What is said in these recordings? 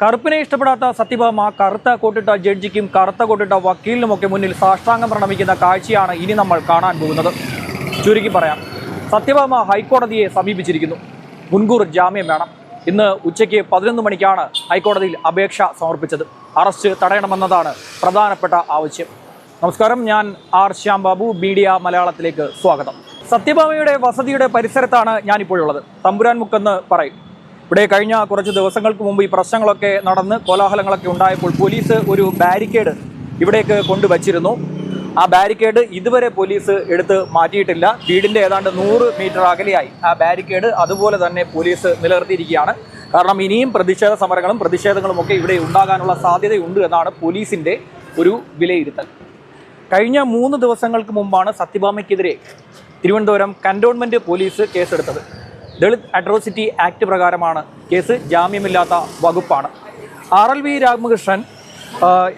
കറുപ്പിനെ ഇഷ്ടപ്പെടാത്ത സത്യഭാമ കറുത്ത കോട്ടിട്ട ജഡ്ജിക്കും കറുത്ത കോട്ടിട്ട വക്കീലിനുമൊക്കെ മുന്നിൽ സാഷ്ടാംഗം പ്രണമിക്കുന്ന കാഴ്ചയാണ് ഇനി നമ്മൾ കാണാൻ പോകുന്നത്. ചുരുക്കി പറയാം സത്യഭാമ ഹൈക്കോടതിയെ സമീപിച്ചിരിക്കുന്നു. മുൻകൂർ ജാമ്യം വേണം. ഇന്ന് ഉച്ചയ്ക്ക് പതിനൊന്ന് മണിക്കാണ് ഹൈക്കോടതിയിൽ അപേക്ഷ സമർപ്പിച്ചത്. അറസ്റ്റ് തടയണമെന്നതാണ് പ്രധാനപ്പെട്ട ആവശ്യം. നമസ്കാരം ഞാൻ ആർ ശ്യാം ബാബു മീഡിയ മലയാളത്തിലേക്ക് സ്വാഗതം. സത്യഭാമയുടെ വസതിയുടെ പരിസരത്താണ് ഞാനിപ്പോഴുള്ളത്. തമ്പുരാൻ മുക്കെന്ന് പറയും ഇവിടെ കഴിഞ്ഞ കുറച്ച് ദിവസങ്ങൾക്ക് മുമ്പ് ഈ പ്രശ്നങ്ങളൊക്കെ നടന്ന് കോലാഹലങ്ങളൊക്കെ ഉണ്ടായപ്പോൾ പോലീസ് ഒരു ബാരിക്കേഡ് ഇവിടേക്ക് കൊണ്ടുവച്ചിരുന്നു. ആ ബാരിക്കേഡ് ഇതുവരെ പോലീസ് എടുത്ത് മാറ്റിയിട്ടില്ല. വീടിന്റെ ഏതാണ്ട് നൂറ് മീറ്റർ അകലെയായി ആ ബാരിക്കേഡ്. അതുപോലെ തന്നെ പോലീസ് നിലനിർത്തിയിരിക്കുകയാണ്. കാരണം ഇനിയും പ്രതിഷേധ സമരങ്ങളും പ്രതിഷേധങ്ങളും ഒക്കെ ഇവിടെ ഉണ്ടാകാനുള്ള സാധ്യതയുണ്ട് എന്നാണ് പോലീസിന്റെ ഒരു വിലയിരുത്തൽ. കഴിഞ്ഞ മൂന്ന് ദിവസങ്ങൾക്ക് മുമ്പാണ് സത്യഭാമയ്ക്കെതിരെ തിരുവനന്തപുരം കന്റോൺമെന്റ് പോലീസ് കേസെടുത്തത്. ദളിത് അട്രോസിറ്റി ആക്ട് പ്രകാരമാണ് കേസ് ജാമ്യമില്ലാത്ത വകുപ്പാണ്. ആർ എൽ വി രാമകൃഷ്ണൻ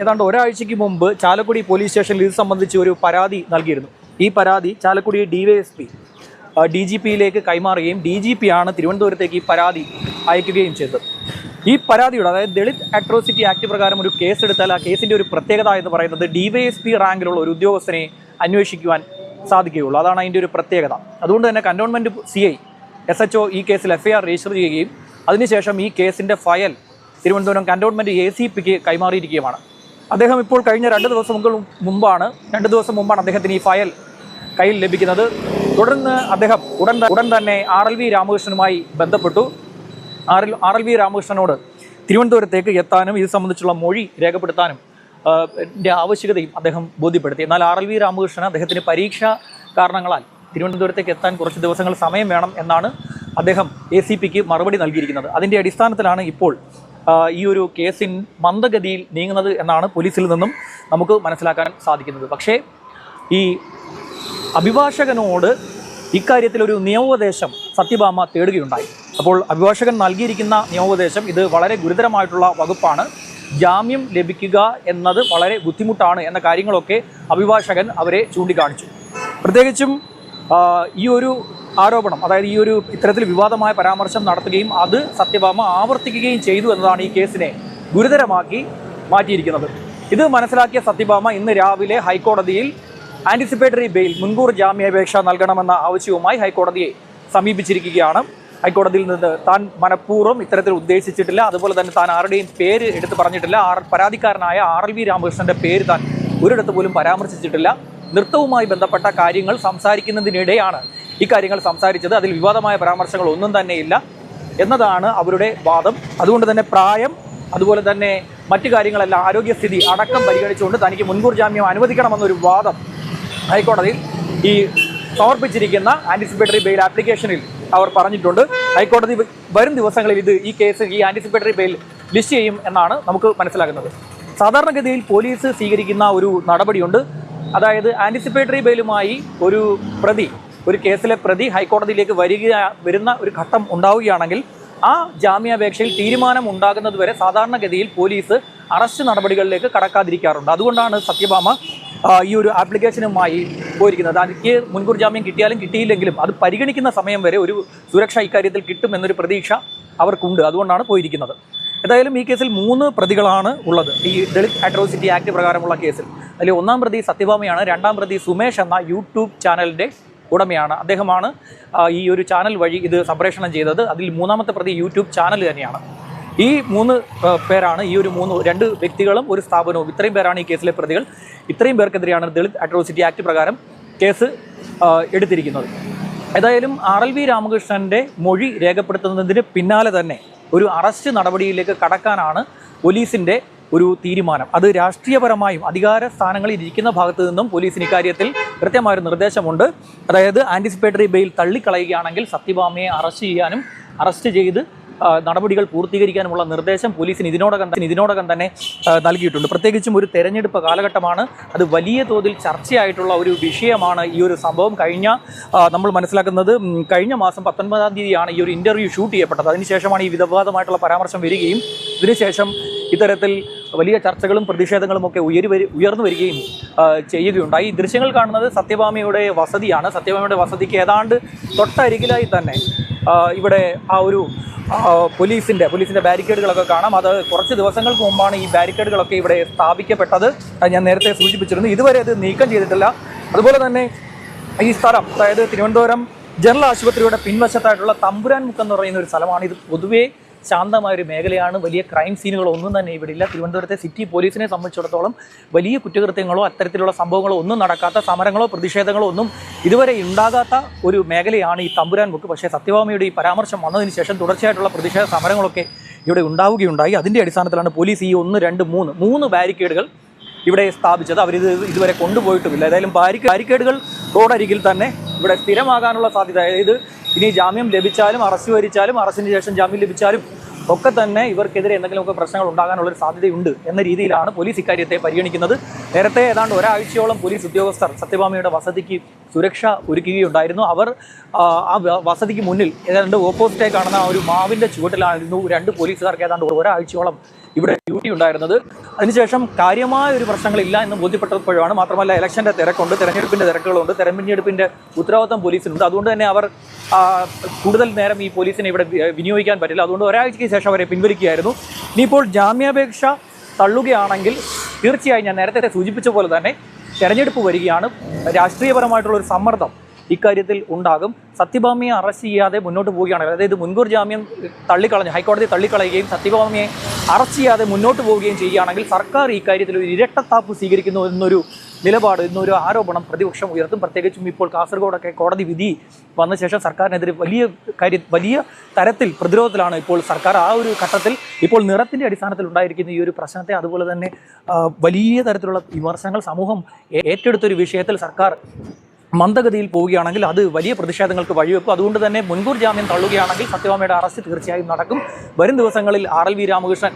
ഏതാണ്ട് ഒരാഴ്ചയ്ക്ക് മുമ്പ് ചാലക്കുടി പോലീസ് സ്റ്റേഷനിൽ ഇത് സംബന്ധിച്ച് ഒരു പരാതി നൽകിയിരുന്നു. ഈ പരാതി ചാലക്കുടി ഡിവൈഎസ്പി ഡി ജി പിയിലേക്ക് കൈമാറുകയും ഡി ജി പി ആണ് തിരുവനന്തപുരത്തേക്ക് ഈ പരാതി അയക്കുകയും ചെയ്തത്. ഈ പരാതിയുടെ അതായത് ദളിത് അട്രോസിറ്റി ആക്ട് പ്രകാരം ഒരു കേസ് എടുത്താൽ ആ കേസിന്റെ ഒരു പ്രത്യേകത എന്ന് പറയുന്നത് ഡിവൈഎസ്പി റാങ്കിലുള്ള ഒരു ഉദ്യോഗസ്ഥനെ അന്വേഷിക്കുവാൻ സാധിക്കുകയുള്ളൂ. അതാണ് അതിന്റെ ഒരു പ്രത്യേകത. അതുകൊണ്ട് തന്നെ cantonment C I S H O ഈ കേസിൽ എഫ്ഐആർ രജിസ്റ്റർ ചെയ്യുകയും അതിനുശേഷം ഈ കേസിന്റെ file Thiruvananthapuram cantonment A C പിക്ക് കൈമാറിയിരിക്കുകയുമാണ്. അദ്ദേഹം ഇപ്പോൾ കഴിഞ്ഞ രണ്ട് ദിവസം മുമ്പ് മുമ്പാണ് രണ്ട് ദിവസം മുമ്പാണ് അദ്ദേഹത്തിന് ഈ ഫയൽ കയ്യിൽ ലഭിക്കുന്നത്. തുടർന്ന് അദ്ദേഹം ഉടൻ ഉടൻ തന്നെ ആർ എൽ വി രാമകൃഷ്ണനുമായി ബന്ധപ്പെട്ടു. R L R L V രാമകൃഷ്ണനോട് തിരുവനന്തപുരത്തേക്ക് എത്താനും ഇത് സംബന്ധിച്ചുള്ള മൊഴി രേഖപ്പെടുത്താനും ആവശ്യകതയും അദ്ദേഹം ബോധ്യപ്പെടുത്തി. എന്നാൽ ആർ എൽ വി രാമകൃഷ്ണൻ അദ്ദേഹത്തിന് പരീക്ഷ കാരണങ്ങളാൽ തിരുവനന്തപുരത്തേക്ക് എത്താൻ കുറച്ച് ദിവസങ്ങൾ സമയം വേണം എന്നാണ് അദ്ദേഹം എ സി പിക്ക് മറുപടി നൽകിയിരിക്കുന്നത്. അതിന്റെ അടിസ്ഥാനത്തിലാണ് ഇപ്പോൾ ഈ ഒരു കേസിൻ മന്ദഗതിയിൽ നീങ്ങുന്നത് എന്നാണ് പോലീസിൽ നിന്നും നമുക്ക് മനസ്സിലാക്കാൻ സാധിക്കുന്നത്. പക്ഷേ ഈ അഭിഭാഷകനോട് ഇക്കാര്യത്തിൽ ഒരു നിയമോപദേശം സത്യഭാമ തേടുകയുണ്ടായി. അപ്പോൾ അഭിഭാഷകൻ നൽകിയിരിക്കുന്ന നിയമോപദേശം ഇത് വളരെ ഗുരുതരമായിട്ടുള്ള വകുപ്പാണ്. ജാമ്യം ലഭിക്കുക എന്നത് വളരെ ബുദ്ധിമുട്ടാണ് എന്ന കാര്യങ്ങളൊക്കെ അഭിഭാഷകൻ അവരെ ചൂണ്ടിക്കാണിച്ചു. പ്രത്യേകിച്ചും ഈ ഒരു ആരോപണം അതായത് ഈ ഒരു ഇത്തരത്തിൽ വിവാദമായ പരാമർശം നടത്തുകയും അത് സത്യഭാമ ആവർത്തിക്കുകയും ചെയ്തു എന്നതാണ് ഈ കേസിനെ ഗുരുതരമാക്കി മാറ്റിയിരിക്കുന്നത്. ഇത് മനസ്സിലാക്കിയ സത്യഭാമ ഇന്ന് രാവിലെ ഹൈക്കോടതിയിൽ ആന്റിസിപ്പേറ്ററി ബെയിൽ മുൻകൂർ ജാമ്യാപേക്ഷ നൽകണമെന്ന ആവശ്യവുമായി ഹൈക്കോടതിയെ സമീപിച്ചിരിക്കുകയാണ്. ഹൈക്കോടതിയിൽ നിന്ന് താൻ മനഃപൂർവം ഇത്തരത്തിൽ ഉദ്ദേശിച്ചിട്ടില്ല. അതുപോലെ തന്നെ താൻ ആരുടെയും പേര് എടുത്ത് പറഞ്ഞിട്ടില്ല. ആർ പരാതിക്കാരനായ ആർ എൽ വി രാമകൃഷ്ണന്റെ പേര് താൻ ഒരിടത്ത് പോലും പരാമർശിച്ചിട്ടില്ല. നൃത്തവുമായി ബന്ധപ്പെട്ട കാര്യങ്ങൾ സംസാരിക്കുന്നതിനിടെയാണ് ഇക്കാര്യങ്ങൾ കാര്യങ്ങൾ സംസാരിച്ചത്. അതിൽ വിവാദമായ പരാമർശങ്ങൾ ഒന്നും തന്നെയില്ല എന്നതാണ് അവരുടെ വാദം. അതുകൊണ്ട് തന്നെ പ്രായം അതുപോലെ തന്നെ മറ്റു കാര്യങ്ങളെല്ലാം ആരോഗ്യസ്ഥിതി അടക്കം പരിഗണിച്ചുകൊണ്ട് തനിക്ക് മുൻകൂർ ജാമ്യം അനുവദിക്കണമെന്നൊരു വാദം ഹൈക്കോടതിയിൽ ഈ സമർപ്പിച്ചിരിക്കുന്ന ആന്റിസിപ്പേറ്ററി ബെയിൽ ആപ്ലിക്കേഷനിൽ അവർ പറഞ്ഞിട്ടുണ്ട്. ഹൈക്കോടതി വരും ദിവസങ്ങളിൽ ഇത് ഈ കേസ് ഈ ആന്റിസിപ്പേറ്ററി ബെയിൽ ലിസ്റ്റ് ചെയ്യും എന്നാണ് നമുക്ക് മനസ്സിലാക്കുന്നത് സാധാരണഗതിയിൽ പോലീസ് സ്വീകരിക്കുന്ന ഒരു നടപടിയുണ്ട്. അതായത് ആന്റിസിപ്പേറ്ററി ബെയിലുമായി ഒരു പ്രതി ഒരു കേസിലെ പ്രതി ഹൈക്കോടതിയിലേക്ക് വരിക വരുന്ന ഒരു ഘട്ടം ഉണ്ടാവുകയാണെങ്കിൽ ആ ജാമ്യാപേക്ഷയിൽ തീരുമാനം ഉണ്ടാകുന്നതുവരെ സാധാരണഗതിയിൽ പോലീസ് അറസ്റ്റ് നടപടികളിലേക്ക് കടക്കാതിരിക്കാറുണ്ട്. അതുകൊണ്ടാണ് സത്യഭാമ ഈ ഒരു ആപ്ലിക്കേഷനുമായി പോയിരിക്കുന്നത്. അതിക്ക് മുൻകൂർ ജാമ്യം കിട്ടിയാലും കിട്ടിയില്ലെങ്കിലും അത് പരിഗണിക്കുന്ന സമയം വരെ ഒരു സുരക്ഷ ഇക്കാര്യത്തിൽ കിട്ടുമെന്നൊരു പ്രതീക്ഷ അവർക്കുണ്ട്. അതുകൊണ്ടാണ് പോയിരിക്കുന്നത്. ഏതായാലും ഈ കേസിൽ മൂന്ന് പ്രതികളാണ് ഉള്ളത്. ഈ ദളിത് അട്രോസിറ്റി ആക്ട് പ്രകാരമുള്ള കേസിൽ. അതിൽ ഒന്നാം പ്രതി സത്യഭാമയാണ് രണ്ടാം പ്രതി സുമേഷ് എന്ന യൂട്യൂബ് ചാനലിന്റെ ഉടമയാണ്. അദ്ദേഹമാണ് ഈ ഒരു ചാനൽ വഴി ഇത് സംപ്രേഷണം ചെയ്തത്. അതിൽ മൂന്നാമത്തെ പ്രതി യൂട്യൂബ് ചാനൽ തന്നെയാണ്. ഈ മൂന്ന് പേരാണ് ഈ ഒരു മൂന്ന് രണ്ട് വ്യക്തികളും ഒരു സ്ഥാപനവും. ഇത്രയും പേരാണ് ഈ കേസിലെ പ്രതികൾ. ഇത്രയും പേർക്കെതിരെയാണ് ദളിത് അട്രോസിറ്റി ആക്ട് പ്രകാരം കേസ് എടുത്തിരിക്കുന്നത്. ഏതായാലും ആർ എൽ വി രാമകൃഷ്ണന്റെ മൊഴി രേഖപ്പെടുത്തുന്നതിന് പിന്നാലെ തന്നെ ഒരു അറസ്റ്റ് നടപടിയിലേക്ക് കടക്കാനാണ് പോലീസിന്റെ ഒരു തീരുമാനം. അത് രാഷ്ട്രീയപരമായും അധികാര സ്ഥാനങ്ങളിൽ ഇരിക്കുന്ന ഭാഗത്ത് നിന്നും പോലീസിന് ഇക്കാര്യത്തിൽ കൃത്യമായൊരു നിർദ്ദേശമുണ്ട്. അതായത് ആന്റിസിപ്പേറ്ററി ബെയിൽ തള്ളിക്കളയുകയാണെങ്കിൽ സത്യഭാമയെ അറസ്റ്റ് ചെയ്യാനും അറസ്റ്റ് ചെയ്ത് നടപടികൾ പൂർത്തീകരിക്കാനുമുള്ള നിർദ്ദേശം പോലീസിന് ഇതിനോടകം ഇതിനോടകം തന്നെ നൽകിയിട്ടുണ്ട്. പ്രത്യേകിച്ചും ഒരു തെരഞ്ഞെടുപ്പ് കാലഘട്ടമാണ്. അത് വലിയ തോതിൽ ചർച്ചയായിട്ടുള്ള ഒരു വിഷയമാണ് ഈ ഒരു സംഭവം. കഴിഞ്ഞ നമ്മൾ മനസ്സിലാക്കുന്നത് കഴിഞ്ഞ മാസം പത്തൊൻപതാം തീയതിയാണ് ഈ ഒരു ഇന്റർവ്യൂ ഷൂട്ട് ചെയ്യപ്പെട്ടത്. അതിനുശേഷമാണ് ഈ വിധവാദമായിട്ടുള്ള പരാമർശം വരികയും ഇതിനുശേഷം ഇത്തരത്തിൽ വലിയ ചർച്ചകളും പ്രതിഷേധങ്ങളും ഒക്കെ ഉയരി വരി ഉയർന്നു വരികയും ചെയ്യുകയുണ്ടായി. ഈ ദൃശ്യങ്ങൾ കാണുന്നത് സത്യഭാമയുടെ വസതിയാണ്. സത്യഭാമയുടെ വസതിക്ക് ഏതാണ്ട് തൊട്ടരികിലായി തന്നെ ഇവിടെ ആ ഒരു പോലീസിന്റെ പോലീസിന്റെ ബാരിക്കേഡുകളൊക്കെ കാണാം. അത് കുറച്ച് ദിവസങ്ങൾക്ക് മുമ്പാണ് ഈ ബാരിക്കേഡുകളൊക്കെ ഇവിടെ സ്ഥാപിക്കപ്പെട്ടത്. ഞാൻ നേരത്തെ സൂചിപ്പിച്ചിരുന്നു. ഇതുവരെ അത് നീക്കം ചെയ്തിട്ടില്ല. അതുപോലെ തന്നെ ഈ സ്ഥലം അതായത് തിരുവനന്തപുരം ജനറൽ ആശുപത്രിയുടെ പിൻവശത്തായിട്ടുള്ള തമ്പുരാൻ മുക്കം എന്ന് പറയുന്ന ഒരു സ്ഥലമാണ്. ഇത് പൊതുവേ ശാന്തമായ ഒരു മേഖലയാണ്. വലിയ ക്രൈം സീനുകളോ ഒന്നും തന്നെ ഇവിടെ ഇല്ല തിരുവനന്തപുരത്തെ സിറ്റി പോലീസിനെ സംബന്ധിച്ചിടത്തോളം വലിയ കുറ്റകൃത്യങ്ങളോ അത്തരത്തിലുള്ള സംഭവങ്ങളോ ഒന്നും നടക്കാത്ത സമരങ്ങളോ പ്രതിഷേധങ്ങളോ ഒന്നും ഇതുവരെ ഉണ്ടാകാത്ത ഒരു മേഖലയാണ് ഈ തമ്പുരാൻ മുക്ക്. പക്ഷേ സത്യഭാമയുടെ ഈ പരാമർശം വന്നതിന് ശേഷം തുടർച്ചയായിട്ടുള്ള പ്രതിഷേധ സമരങ്ങളൊക്കെ ഇവിടെ ഉണ്ടാവുകയുണ്ടായി. അതിന്റെ അടിസ്ഥാനത്തിലാണ് പോലീസ് ഈ ഒന്ന് രണ്ട് മൂന്ന് മൂന്ന് ബാരിക്കേഡുകൾ ഇവിടെ സ്ഥാപിച്ചത്. അവരിത് ഇതുവരെ കൊണ്ടുപോയിട്ടുമില്ല. ഏതായാലും ബാരിക്ക ബാരിക്കേഡുകൾ റോഡരികിൽ തന്നെ ഇവിടെ സ്ഥിരമാകാനുള്ള സാധ്യത. അതായത് ഇനി ജാമ്യം ലഭിച്ചാലും അറസ്റ്റ് വരിച്ചാലും അറസ്റ്റിന് ശേഷം ജാമ്യം ലഭിച്ചാലും ഒക്കെ തന്നെ ഇവർക്കെതിരെ എന്തെങ്കിലുമൊക്കെ പ്രശ്നങ്ങൾ ഉണ്ടാകാനുള്ളൊരു സാധ്യതയുണ്ട് എന്ന രീതിയിലാണ് പോലീസ് ഇക്കാര്യത്തെ പരിഗണിക്കുന്നത്. നേരത്തെ ഏതാണ്ട് ഒരാഴ്ചയോളം പോലീസ് ഉദ്യോഗസ്ഥർ സത്യഭാമയുടെ വസതിക്ക് സുരക്ഷ ഒരുക്കുകയുണ്ടായിരുന്നു. അവർ ആ, വസതിക്ക് മുന്നിൽ ഏതാണ്ട് ഓപ്പോസിറ്റായി കാണുന്ന ആ ഒരു മാവിന്റെ ചുവട്ടിലായിരുന്നു രണ്ട് പോലീസുകാർക്ക് ഏതാണ്ട് ഒരാഴ്ചയോളം ഇവിടെ ഡ്യൂട്ടി ഉണ്ടായിരുന്നത്. അതിനുശേഷം കാര്യമായ ഒരു പ്രശ്നങ്ങളില്ല എന്ന് ബോധ്യപ്പെട്ടപ്പോഴാണ് മാത്രമല്ല ഇലക്ഷന്റെ തിരക്കുണ്ട് തെരഞ്ഞെടുപ്പിന്റെ തിരക്കുകളുണ്ട് തെരഞ്ഞെടുപ്പിന്റെ ഉത്തരവാദിത്തം പോലീസിനുണ്ട്. അതുകൊണ്ട് തന്നെ അവർ കൂടുതൽ നേരം ഈ പോലീസിനെ ഇവിടെ വിനിയോഗിക്കാൻ പറ്റില്ല. അതുകൊണ്ട് ഒരാഴ്ചയ്ക്ക് ശേഷം അവരെ പിൻവലിക്കുകയായിരുന്നു. ഇനിയിപ്പോൾ ജാമ്യാപേക്ഷ തള്ളുകയാണെങ്കിൽ തീർച്ചയായും ഞാൻ നേരത്തെ സൂചിപ്പിച്ച പോലെ തന്നെ തെരഞ്ഞെടുപ്പ് വരികയാണ്. രാഷ്ട്രീയപരമായിട്ടുള്ള ഒരു സമ്മർദ്ദം ഇക്കാര്യത്തിൽ ഉണ്ടാകും. സത്യഭാമയെ അറസ്റ്റ് ചെയ്യാതെ മുന്നോട്ട് പോവുകയാണ്. അതായത് മുൻകൂർ ജാമ്യം തള്ളിക്കളഞ്ഞ് ഹൈക്കോടതി തള്ളിക്കളയുകയും സത്യഭാമയെ അറസ്റ്റ് ചെയ്യാതെ മുന്നോട്ട് പോവുകയും ചെയ്യുകയാണെങ്കിൽ സർക്കാർ ഈ കാര്യത്തിൽ ഒരു ഇരട്ടത്താപ്പ് സ്വീകരിക്കുന്നു എന്നൊരു നിലപാട് ഇന്നൊരു ആരോപണം പ്രതിപക്ഷം ഉയർത്തും. പ്രത്യേകിച്ചും ഇപ്പോൾ കാസർഗോഡൊക്കെ കോടതി വിധി വന്ന ശേഷം സർക്കാരിനെതിരെ വലിയ കാര്യ വലിയ തരത്തിൽ പ്രതിരോധത്തിലാണ് ഇപ്പോൾ സർക്കാർ ആ ഒരു ഘട്ടത്തിൽ ഇപ്പോൾ നിറത്തിന്റെ അടിസ്ഥാനത്തിൽ ഉണ്ടായിരിക്കുന്ന ഈ ഒരു പ്രശ്നത്തെ അതുപോലെ തന്നെ വലിയ തരത്തിലുള്ള വിമർശനങ്ങൾ സമൂഹം ഏറ്റെടുത്തൊരു വിഷയത്തിൽ സർക്കാർ മന്ദഗതിയിൽ പോവുകയാണെങ്കിൽ അത് വലിയ പ്രതിഷേധങ്ങൾക്ക് വഴിവെക്കും. അതുകൊണ്ട് തന്നെ മുൻകൂർ ജാമ്യം തള്ളുകയാണെങ്കിൽ സത്യഭാമയുടെ അറസ്റ്റ് തീർച്ചയായും നടക്കും. വരും ദിവസങ്ങളിൽ ആർ എൽ വി രാമകൃഷ്ണൻ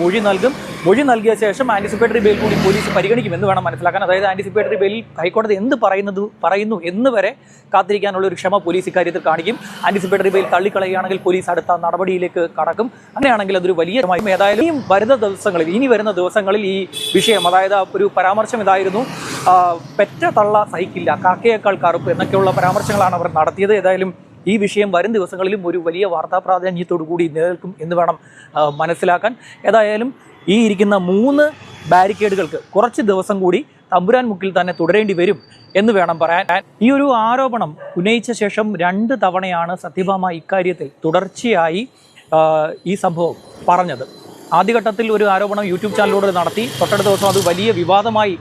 മൊഴി നൽകും. മൊഴി നൽകിയ ശേഷം ആന്റിസിപ്പേറ്ററി ബെയിൽ കൂടി പോലീസ് പരിഗണിക്കുമെന്ന് വേണം മനസ്സിലാക്കാൻ. അതായത് ആന്റിസിപ്പേറ്ററി ബെയിൽ ഹൈക്കോടതി എന്ത് പറയുന്നത് പറയുന്നു എന്ന് വരെ കാത്തിരിക്കാനുള്ള ഒരു ക്ഷമ പോലീസ് ഇക്കാര്യത്തിൽ കാണിക്കും. ആന്റിസിപ്പേറ്ററി ബെയിൽ തള്ളിക്കളയുകയാണെങ്കിൽ പോലീസ് അടുത്ത നടപടിയിലേക്ക് കടക്കും. അങ്ങനെയാണെങ്കിൽ അതൊരു വലിയ. ഏതായാലും ഇനിയും വരുന്ന ദിവസങ്ങളിൽ ഇനി വരുന്ന ദിവസങ്ങളിൽ ഈ വിഷയം അതായത് ഒരു പരാമർശം ഇതായിരുന്നു. പെറ്റ തള്ള സഹിക്കില്ല കാക്കയേക്കാൾ കറുപ്പ് എന്നൊക്കെയുള്ള പരാമർശങ്ങളാണ് അവർ നടത്തിയത്. ഏതായാലും ഈ വിഷയം വരും ദിവസങ്ങളിലും ഒരു വലിയ വാർത്താ പ്രാധാന്യത്തോടു കൂടി നിലനിൽക്കും എന്ന് വേണം മനസ്സിലാക്കാൻ. ഏതായാലും ഈ ഇരിക്കുന്ന മൂന്ന് ബാരിക്കേഡുകൾക്ക് കുറച്ച് ദിവസം കൂടി തമ്പുരാൻ മുക്കിൽ തന്നെ തുടരേണ്ടി വരും എന്ന് വേണം പറയാൻ. ഈ ഒരു ആരോപണം ഉന്നയിച്ച ശേഷം രണ്ട് തവണയാണ് സത്യഭാമ ഇക്കാര്യത്തിൽ തുടർച്ചയായി ഈ സംഭവം പറഞ്ഞത്. ആദ്യഘട്ടത്തിൽ ഒരു ആരോപണം യൂട്യൂബ് ചാനലിലൂടെ നടത്തി തൊട്ടടുത്ത ദിവസം അത് വലിയ വിവാദമായി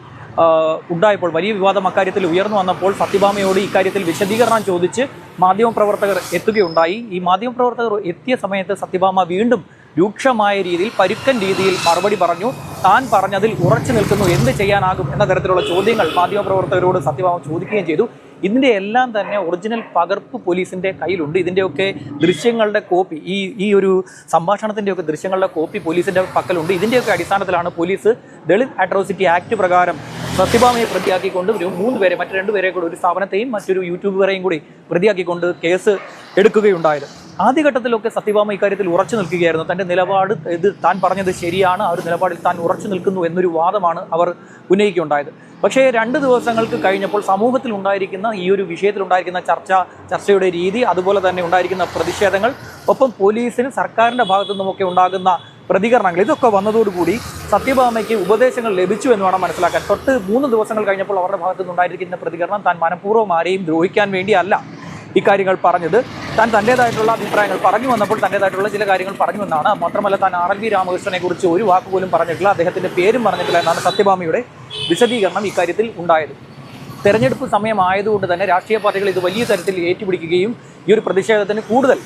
ഉണ്ടായപ്പോൾ വലിയ വിവാദം അക്കാര്യത്തിൽ ഉയർന്നു വന്നപ്പോൾ സത്യഭാമയോട് ഇക്കാര്യത്തിൽ വിശദീകരണം ചോദിച്ച് മാധ്യമപ്രവർത്തകർ എത്തുകയുണ്ടായി. ഈ മാധ്യമപ്രവർത്തകർ എത്തിയ സമയത്ത് സത്യഭാമ വീണ്ടും രൂക്ഷമായ രീതിയിൽ പരുക്കൻ രീതിയിൽ മറുപടി പറഞ്ഞു. താൻ പറഞ്ഞതിൽ ഉറച്ചു നിൽക്കുന്നു. എന്ത് ചെയ്യാനാകും എന്ന തരത്തിലുള്ള ചോദ്യങ്ങൾ മാധ്യമപ്രവർത്തകരോട് സത്യഭാമ ചോദിക്കുകയും ചെയ്തു. ഇതിന്റെ എല്ലാം തന്നെ ഒറിജിനൽ പകർപ്പ് പോലീസിന്റെ കയ്യിലുണ്ട്. ഇതിന്റെയൊക്കെ ദൃശ്യങ്ങളുടെ കോപ്പി ഈ ഈ ഒരു സംഭാഷണത്തിന്റെയൊക്കെ ദൃശ്യങ്ങളുടെ കോപ്പി പോലീസിന്റെ പക്കലുണ്ട്. ഇതിന്റെയൊക്കെ അടിസ്ഥാനത്തിലാണ് പോലീസ് ദളിത് അട്രോസിറ്റി ആക്ട് പ്രകാരം സത്യഭാമയെ പ്രതിയാക്കിക്കൊണ്ട് ഒരു മൂന്ന് പേരെ മറ്റു രണ്ടുപേരെ കൂടി ഒരു സ്ഥാപനത്തെയും മറ്റൊരു യൂട്യൂബറെയും കൂടി പ്രതിയാക്കിക്കൊണ്ട് കേസ് എടുക്കുകയുണ്ടായത്. ആദ്യഘട്ടത്തിലൊക്കെ സത്യഭാമ ഇക്കാര്യത്തിൽ ഉറച്ചു നിൽക്കുകയായിരുന്നു. തന്റെ നിലപാട് ഇത് താൻ പറഞ്ഞത് ശരിയാണ് ആ ഒരു നിലപാടിൽ താൻ ഉറച്ചു നിൽക്കുന്നു എന്നൊരു വാദമാണ് അവർ ഉന്നയിക്കുകയുണ്ടായത്. പക്ഷേ രണ്ട് ദിവസങ്ങൾക്ക് കഴിഞ്ഞപ്പോൾ സമൂഹത്തിൽ ഉണ്ടായിരിക്കുന്ന ഈ ഒരു വിഷയത്തിൽ ഉണ്ടായിരിക്കുന്ന ചർച്ച ചർച്ചയുടെ രീതി അതുപോലെ തന്നെ ഉണ്ടായിരിക്കുന്ന പ്രതിഷേധങ്ങൾ ഒപ്പം പോലീസിനും സർക്കാരിന്റെ ഭാഗത്തു നിന്നുമൊക്കെ ഉണ്ടാകുന്ന പ്രതികരണങ്ങൾ. ഇതൊക്കെ വന്നതോടുകൂടി സത്യഭാമയ്ക്ക് ഉപദേശങ്ങൾ ലഭിച്ചു എന്ന് വേണം മനസ്സിലാക്കാൻ. തൊട്ട് മൂന്ന് ദിവസങ്ങൾ കഴിഞ്ഞപ്പോൾ അവരുടെ ഭാഗത്തു നിന്നുണ്ടായിരിക്കുന്ന പ്രതികരണം താൻ മനഃപൂർവം ആരെയും ദ്രോഹിക്കാൻ വേണ്ടിയല്ല ഇക്കാര്യങ്ങൾ പറഞ്ഞത്. താൻ തന്റേതായിട്ടുള്ള അഭിപ്രായങ്ങൾ പറഞ്ഞു വന്നപ്പോൾ തന്റേതായിട്ടുള്ള ചില കാര്യങ്ങൾ പറഞ്ഞു എന്നാണ്. മാത്രമല്ല താൻ ആർ എൽ വി രാമകൃഷ്ണനെ കുറിച്ച് ഒരു വാക്കുപോലും പറഞ്ഞിട്ടില്ല. അദ്ദേഹത്തിന്റെ പേരും പറഞ്ഞിട്ടില്ല എന്നാണ് സത്യഭാമയുടെ വിശദീകരണം ഇക്കാര്യത്തിൽ ഉണ്ടായത്. തെരഞ്ഞെടുപ്പ് സമയമായതുകൊണ്ട് തന്നെ രാഷ്ട്രീയ പാർട്ടികൾ ഇത് വലിയ തരത്തിൽ ഏറ്റുപിടിക്കുകയും ഈ ഒരു പ്രതിഷേധത്തിന് കൂടുതൽ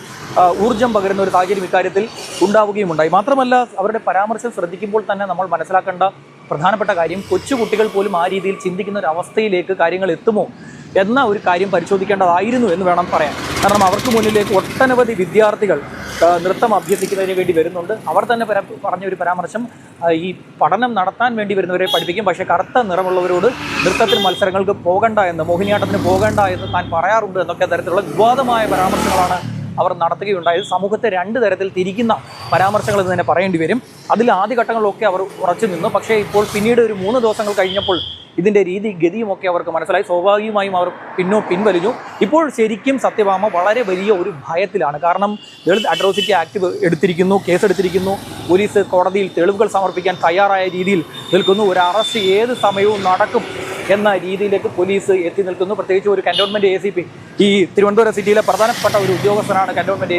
ഊർജം ഊർജം പകരുന്ന ഒരു സാഹചര്യം ഇക്കാര്യത്തിൽ ഉണ്ടാവുകയും ഉണ്ടായി മാത്രമല്ല അവരുടെ പരാമർശം ശ്രദ്ധിക്കുമ്പോൾ തന്നെ നമ്മൾ മനസ്സിലാക്കേണ്ട പ്രധാനപ്പെട്ട കാര്യം കൊച്ചു കുട്ടികൾ പോലും ആ രീതിയിൽ ചിന്തിക്കുന്ന ഒരു അവസ്ഥയിലേക്ക് കാര്യങ്ങൾ എത്തുമോ എന്ന ഒരു കാര്യം പരിശോധിക്കേണ്ടതായിരുന്നു എന്ന് വേണം പറയാൻ. കാരണം അവർക്ക് മുന്നിലേക്ക് ഒട്ടനവധി വിദ്യാർത്ഥികൾ നൃത്തം അഭ്യസിക്കുന്നതിന് വേണ്ടി വരുന്നുണ്ട്. അവർ തന്നെ പറഞ്ഞ ഒരു പരാമർശം ഈ പഠനം നടത്താൻ വേണ്ടി വരുന്നവരെ പഠിപ്പിക്കും. പക്ഷേ കറുത്ത നിറമുള്ളവരോട് നൃത്തത്തിൽ മത്സരങ്ങൾക്ക് പോകണ്ട എന്ന് മോഹിനിയാട്ടത്തിന് പോകണ്ട എന്ന് താൻ പറയാറുണ്ട് എന്നൊക്കെ തരത്തിലുള്ള വിവാദമായ പരാമർശങ്ങളാണ് അവർ നടത്തുകയുണ്ടായത്. സമൂഹത്തെ രണ്ട് തരത്തിൽ തിരിക്കുന്ന പരാമർശങ്ങൾ എന്ന് തന്നെ പറയേണ്ടി വരും. അതിൽ ആദ്യഘട്ടങ്ങളിലൊക്കെ അവർ ഉറച്ചു നിന്നു. പക്ഷേ ഇപ്പോൾ പിന്നീട് ഒരു മൂന്ന് ദിവസങ്ങൾ കഴിഞ്ഞപ്പോൾ ഇതിന്റെ രീതി ഗതിയുമൊക്കെ അവർക്ക് മനസ്സിലായി. സ്വാഭാവികമായും അവർ പിന്നോ പിൻവലിഞ്ഞു. ഇപ്പോൾ ശരിക്കും സത്യഭാമ വളരെ വലിയ ഒരു ഭയത്തിലാണ്. കാരണം ദളിത് അട്രോസിറ്റി ആക്ട് എടുത്തിരിക്കുന്നു കേസെടുത്തിരിക്കുന്നു. പോലീസ് കോടതിയിൽ തെളിവുകൾ സമർപ്പിക്കാൻ തയ്യാറായ രീതിയിൽ നിൽക്കുന്നു. ഒരു അറസ്റ്റ് ഏത് സമയവും നടക്കും എന്ന രീതിയിലേക്ക് പോലീസ് എത്തി നിൽക്കുന്നു. പ്രത്യേകിച്ച് ഒരു കന്റോൺമെന്റ് എ ഈ തിരുവനന്തപുരം സിറ്റിയിലെ പ്രധാനപ്പെട്ട ഒരു ഉദ്യോഗസ്ഥനാണ് കന്റോൺമെന്റ്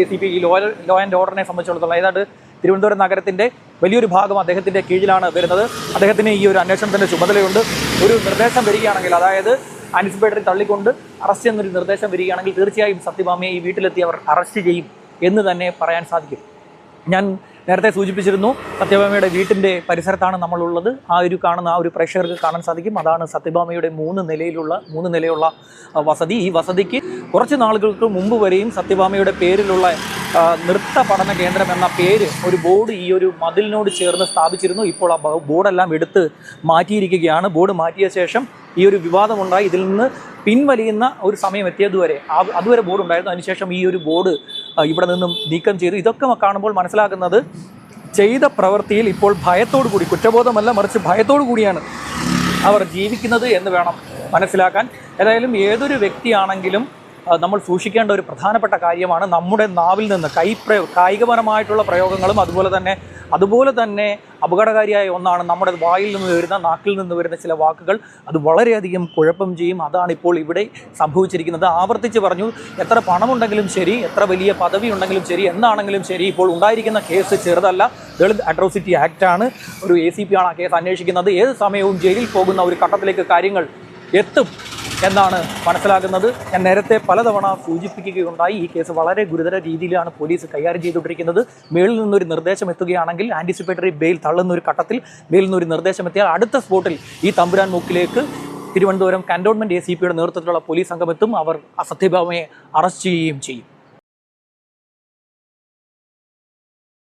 എ സി ഈ ലോ ലോ ആൻഡ് ഓർഡറിനെ സംബന്ധിച്ചിടത്തോളം. ഏതാണ്ട് തിരുവനന്തപുരം നഗരത്തിന്റെ വലിയൊരു ഭാഗം അദ്ദേഹത്തിന്റെ കീഴിലാണ് വരുന്നത്. അദ്ദേഹത്തിന് ഈ ഒരു അന്വേഷണത്തിന്റെ ചുമതലയുണ്ട്. ഒരു നിർദ്ദേശം വരികയാണെങ്കിൽ അതായത് ആന്റിസിപ്പേറ്ററി തള്ളിക്കൊണ്ട് അറസ്റ്റ് എന്നൊരു നിർദ്ദേശം വരികയാണെങ്കിൽ തീർച്ചയായും സത്യഭാമയെ ഈ വീട്ടിലെത്തി അവർ അറസ്റ്റ് ചെയ്യും എന്ന് തന്നെ പറയാൻ സാധിക്കും. ഞാൻ നേരത്തെ സൂചിപ്പിച്ചിരുന്നു സത്യഭാമയുടെ വീട്ടിന്റെ പരിസരത്താണ് നമ്മളുള്ളത്. ആ ഒരു കാണുന്ന ആ ഒരു പ്രേക്ഷകർക്ക് കാണാൻ സാധിക്കും. അതാണ് സത്യഭാമയുടെ മൂന്ന് നിലയിലുള്ള മൂന്ന് നിലയുള്ള വസതി. ഈ വസതിക്ക് കുറച്ച് നാളുകൾക്ക് മുമ്പ് വരെയും സത്യഭാമയുടെ പേരിലുള്ള നൃത്ത പഠന കേന്ദ്രം എന്ന പേര് ഒരു ബോർഡ് ഈ ഒരു മതിലിനോട് ചേർന്ന് സ്ഥാപിച്ചിരുന്നു. ഇപ്പോൾ ആ ബോർഡെല്ലാം എടുത്ത് മാറ്റിയിരിക്കുകയാണ്. ബോർഡ് മാറ്റിയ ശേഷം ഈ ഒരു വിവാദമുണ്ടായി. ഇതിൽ നിന്ന് പിൻവലിയുന്ന ഒരു സമയം എത്തിയതുവരെ അതുവരെ ബോർഡ് ഉണ്ടായിരുന്നു അതിനുശേഷം ഈ ഒരു ബോർഡ് ഇവിടെ നിന്നും നീക്കം ചെയ്തു. ഇതൊക്കെ കാണുമ്പോൾ മനസ്സിലാക്കുന്നത് ചെയ്ത പ്രവൃത്തിയിൽ ഇപ്പോൾ ഭയത്തോടു കൂടി കുറ്റബോധമല്ല മറിച്ച് ഭയത്തോടു കൂടിയാണ് അവർ ജീവിക്കുന്നത് എന്ന് വേണം മനസ്സിലാക്കാൻ. ഏതായാലും ഏതൊരു വ്യക്തിയാണെങ്കിലും നമ്മൾ സൂക്ഷിക്കേണ്ട ഒരു പ്രധാനപ്പെട്ട കാര്യമാണ് നമ്മുടെ നാവിൽ നിന്ന് കൈപ്രയോ കായികപരമായിട്ടുള്ള പ്രയോഗങ്ങളും അതുപോലെ തന്നെ അതുപോലെ തന്നെ അപകടകാരിയായ ഒന്നാണ് നമ്മുടെ വായിൽ നിന്ന് വരുന്ന നാക്കിൽ നിന്ന് വരുന്ന ചില വാക്കുകൾ. അത് വളരെയധികം കുഴപ്പം ചെയ്യും. അതാണ് ഇപ്പോൾ ഇവിടെ സംഭവിച്ചിരിക്കുന്നത്. ആവർത്തിച്ച് പറഞ്ഞു എത്ര പണമുണ്ടെങ്കിലും ശരി എത്ര വലിയ പദവി ഉണ്ടെങ്കിലും ശരി എന്താണെങ്കിലും ശരി ഇപ്പോൾ ഉണ്ടായിരിക്കുന്ന കേസ് ചെറുതല്ല. ദളിത് അട്രോസിറ്റി ആക്റ്റാണ് ഒരു എ സി പി ആണ് ആ കേസ് അന്വേഷിക്കുന്നത്. ഏത് സമയവും ജയിലിൽ പോകുന്ന ഒരു ഘട്ടത്തിലേക്ക് കാര്യങ്ങൾ എത്തും. എന്നാണ് മനസ്സിലാകുന്നത്. ഞാൻ നേരത്തെ പലതവണ സൂചിപ്പിക്കുകയുണ്ടായി ഈ കേസ് വളരെ ഗുരുതര രീതിയിലാണ് പോലീസ് കൈകാര്യം ചെയ്തുകൊണ്ടിരിക്കുന്നത്. മേളിൽ നിന്നൊരു നിർദ്ദേശം എത്തുകയാണെങ്കിൽ ആന്റിസിപ്പേറ്ററി ബെയിൽ തള്ളുന്ന ഒരു ഘട്ടത്തിൽ മേളിൽ നിന്നൊരു നിർദ്ദേശം എത്തിയാൽ അടുത്ത സ്പോട്ടിൽ ഈ തമ്പുരാൻ മൂക്കിലേക്ക് തിരുവനന്തപുരം കന്റോൺമെന്റ് എ സി പിയുടെ നേതൃത്വത്തിലുള്ള പോലീസ് സംഘം എത്തും. അവർ അസത്യഭാമയെ അറസ്റ്റ് ചെയ്യുകയും ചെയ്യും.